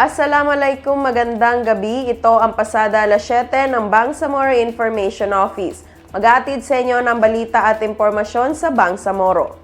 Assalamualaikum, magandang gabi. Ito ang pasada alas 7 ng Bangsamoro Information Office. Magatid sa inyo ng balita at impormasyon sa Bangsamoro.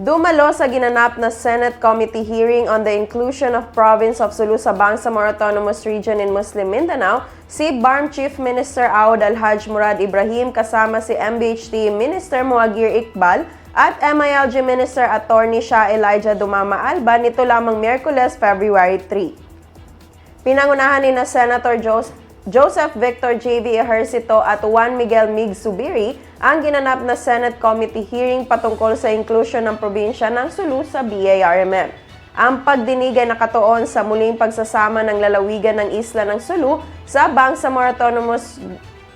Dumalo sa ginanap na Senate Committee hearing on the inclusion of Province of Sulu sa Bangsamoro Autonomous Region in Muslim Mindanao, si BARM Chief Minister Aoud Alhaj Murad Ibrahim kasama si MBHT Minister Muagir Iqbal at MILG Minister Attorney Shah Elijah Dumama Alba nito lamang Miyerkules, February 3. Pinangunahan ni na Senator Jos- Joseph Victor J.V. Ejercito at Juan Miguel Mig Subiri ang ginanap na Senate Committee hearing patungkol sa inclusion ng probinsya ng Sulu sa BARMM. Ang pagdinig ay nakatuon sa muling pagsasama ng lalawigan ng isla ng Sulu sa Bangsamoro Autonomous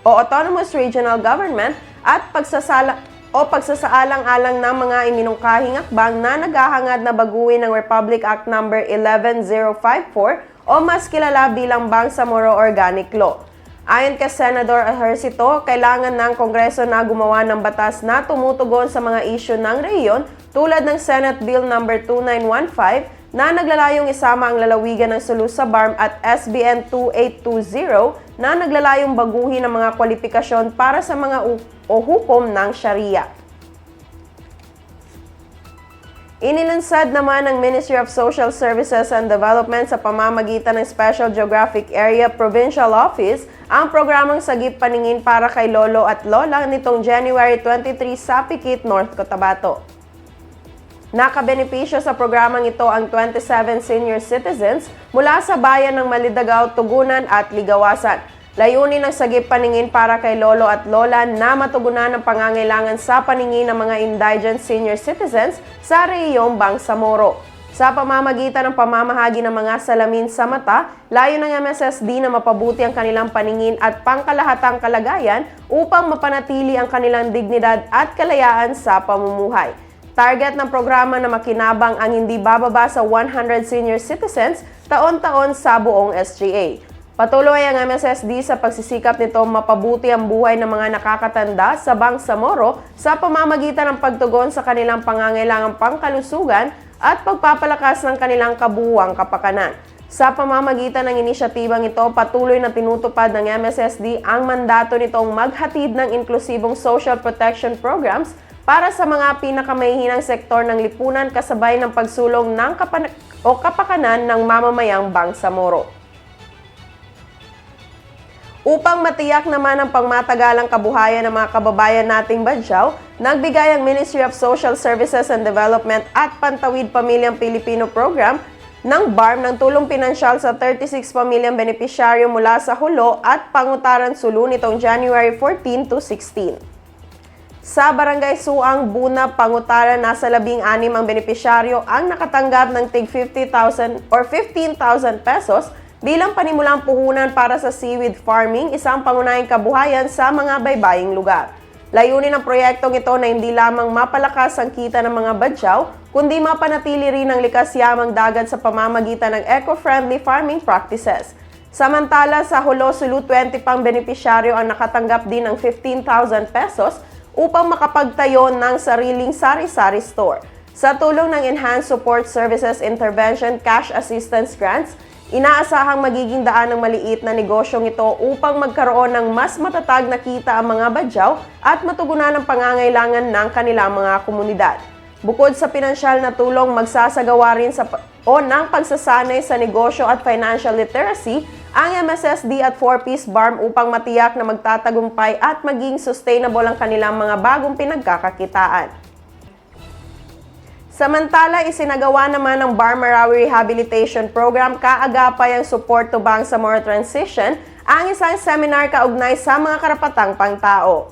o Autonomous Regional Government at pagsasala o pagsasaalang-alang ng mga iminungkahing akbang na naghahangad na baguhin ng Republic Act No. 11054 o mas kilala bilang Bangsamoro Organic Law. Ayon kay Senador Ejercito, kailangan ng Kongreso na gumawa ng batas na tumutugon sa mga isyu ng rehiyon tulad ng Senate Bill No. 2915 na naglalayong isama ang lalawigan ng Sulu sa BARM at SBN 2820 na naglalayong baguhin ang mga kwalifikasyon para sa mga o hukom ng Sharia. Inilunsad naman ng Ministry of Social Services and Development sa pamamagitan ng Special Geographic Area Provincial Office ang programang Sagip Paningin para kay Lolo at Lola nitong January 23 sa Pikit, North Cotabato. Nakabenepisyo sa programang ito ang 27 senior citizens mula sa bayan ng Malidagaw, Tugunan at Ligawasan. Layunin ng sagip paningin para kay lolo at lola na matugunan ang pangangailangan sa paningin ng mga indigent senior citizens sa rehiyong Bangsamoro. Sa pamamagitan ng pamamahagi ng mga salamin sa mata, layo ng MSSD na mapabuti ang kanilang paningin at pangkalahatang kalagayan upang mapanatili ang kanilang dignidad at kalayaan sa pamumuhay. Target ng programa na makinabang ang hindi bababa sa 100 senior citizens taon-taon sa buong SGA. Patuloy ang MSSD sa pagsisikap nito mapabuti ang buhay ng mga nakakatanda sa Bangsamoro sa pamamagitan ng pagtugon sa kanilang pangangailangang pangkalusugan at pagpapalakas ng kanilang kabuuang kapakanan. Sa pamamagitan ng inisyatibang ito, patuloy na tinutupad ng MSSD ang mandato nitong maghatid ng inklusibong social protection programs para sa mga pinakamahihinang sektor ng lipunan kasabay ng pagsulong ng kapan- o kapakanan ng mamamayang Bangsamoro. Upang matiyak naman ang pangmatagalang kabuhayan ng mga kababayan nating Badyaw, nagbigay ang Ministry of Social Services and Development at Pantawid Pamilyang Pilipino Program ng BARM ng tulong pinansyal sa 36 pamilyang benepisyaryo mula sa Hulo at Pangutaran Sulu nitong January 14 to 16. Sa Barangay Suang, Buna, Pangutaran, nasa labing anim ang benepisyaryo ang nakatanggap ng tig 50,000 or 15,000 pesos bilang panimulang puhunan para sa seaweed farming, isang pangunahing kabuhayan sa mga baybaying lugar. Layunin ng proyektong ito na hindi lamang mapalakas ang kita ng mga badyaw, kundi mapanatili rin ang likas yamang dagat sa pamamagitan ng eco-friendly farming practices. Samantala, sa Hulo Sulu, 20 pang benepisyaryo ang nakatanggap din ng 15,000 pesos upang makapagtayo ng sariling sari-sari store. Sa tulong ng Enhanced Support Services Intervention Cash Assistance Grants, Inaasahang magiging daan ng maliit na negosyong ito upang magkaroon ng mas matatag na kita ang mga badyaw at matugunan ang pangangailangan ng kanilang mga komunidad. Bukod sa pinansyal na tulong, magsasagawa rin sa o ng pagsasanay sa negosyo at financial literacy ang MSSD at 4-piece BARM upang matiyak na magtatagumpay at maging sustainable ang kanilang mga bagong pinagkakakitaan. Samantala, isinagawa naman ng Bar Marawi Rehabilitation Program kaagapay ang Support to Bangsamoro Transition ang isang seminar kaugnay sa mga karapatang pangtao.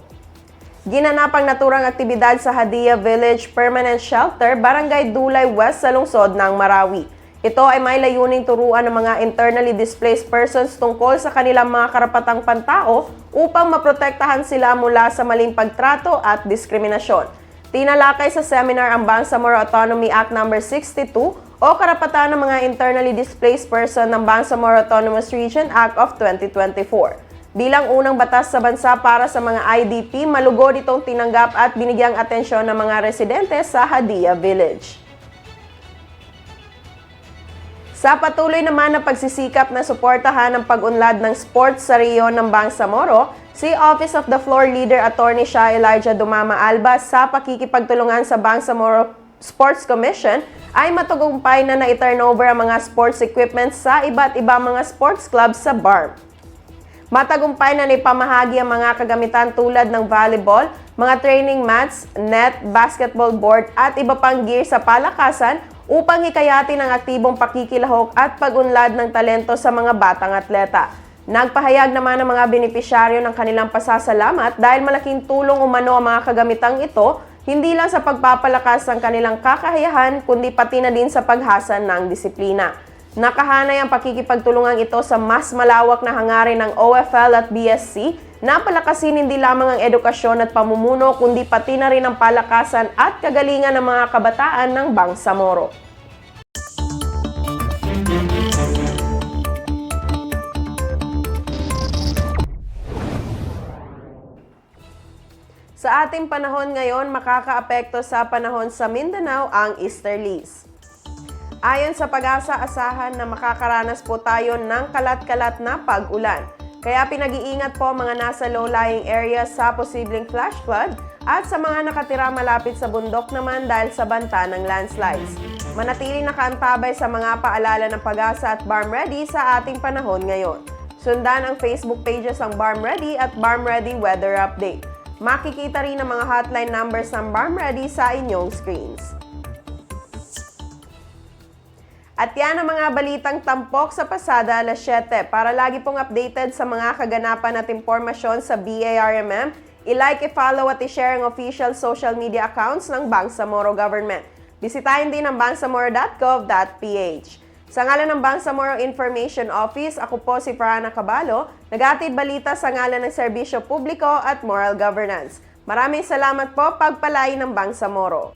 Ginanap ang naturang aktibidad sa Hadia Village Permanent Shelter, Barangay Dulay West sa lungsod ng Marawi. Ito ay may layuning turuan ng mga internally displaced persons tungkol sa kanilang mga karapatang pantao upang maprotektahan sila mula sa maling pagtrato at diskriminasyon. Tinalakay sa seminar ang Bangsamoro Autonomy Act No. 62 o Karapatan ng mga Internally Displaced Person ng Bangsamoro Autonomous Region Act of 2024. Bilang unang batas sa bansa para sa mga IDP, malugod itong tinanggap at binigyang atensyon ng mga residente sa Hadia Village. Sa patuloy naman na pagsisikap na suportahan ang pag-unlad ng sports sa Rio ng Bangsamoro, si Office of the Floor Leader Attorney Shah Elijah Dumama Alba sa pakikipagtulungan sa Bangsamoro Sports Commission ay matugumpay na na-turnover ang mga sports equipment sa iba't ibang mga sports clubs sa BARM. Matagumpay na naipamahagi ang mga kagamitan tulad ng volleyball, mga training mats, net, basketball board at iba pang gear sa palakasan upang hikayatin ang aktibong pakikilahok at pagunlad ng talento sa mga batang atleta. Nagpahayag naman ang mga benepisyaryo ng kanilang pasasalamat dahil malaking tulong umano ang mga kagamitang ito hindi lang sa pagpapalakas ng kanilang kakayahan kundi pati na din sa paghasan ng disiplina. Nakahanay ang pakikipagtulungan ito sa mas malawak na hangarin ng OFL at BSC na palakasin hindi lamang ang edukasyon at pamumuno kundi pati na rin ang palakasan at kagalingan ng mga kabataan ng Bangsamoro. Sa ating panahon ngayon, makakaapekto sa panahon sa Mindanao ang easterlies. Ayon sa pag-asa, asahan na makakaranas po tayo ng kalat-kalat na pag-ulan. Kaya pinag-iingat po mga nasa low-lying areas sa posibleng flash flood at sa mga nakatira malapit sa bundok naman dahil sa banta ng landslides. Manatili nakaantabay sa mga paalala ng pag-asa at Barm Ready sa ating panahon ngayon. Sundan ang Facebook pages ng Barm Ready at Barm Ready Weather Update. Makikita rin ang mga hotline numbers ng Barm Ready sa inyong screens. At yan ang mga balitang tampok sa pasada alas 7. Para lagi pong updated sa mga kaganapan at impormasyon sa BARMM, i-like, i-follow at i-share ang official social media accounts ng Bangsamoro Government. Bisitahin din ang bangsamoro.gov.ph. Sa ngalan ng Bangsamoro Information Office, ako po si Farhana Cabalo, nag-atid balita sa ngalan ng Serbisyo Publiko at Moral Governance. Maraming salamat po pagpalain ng Bangsamoro.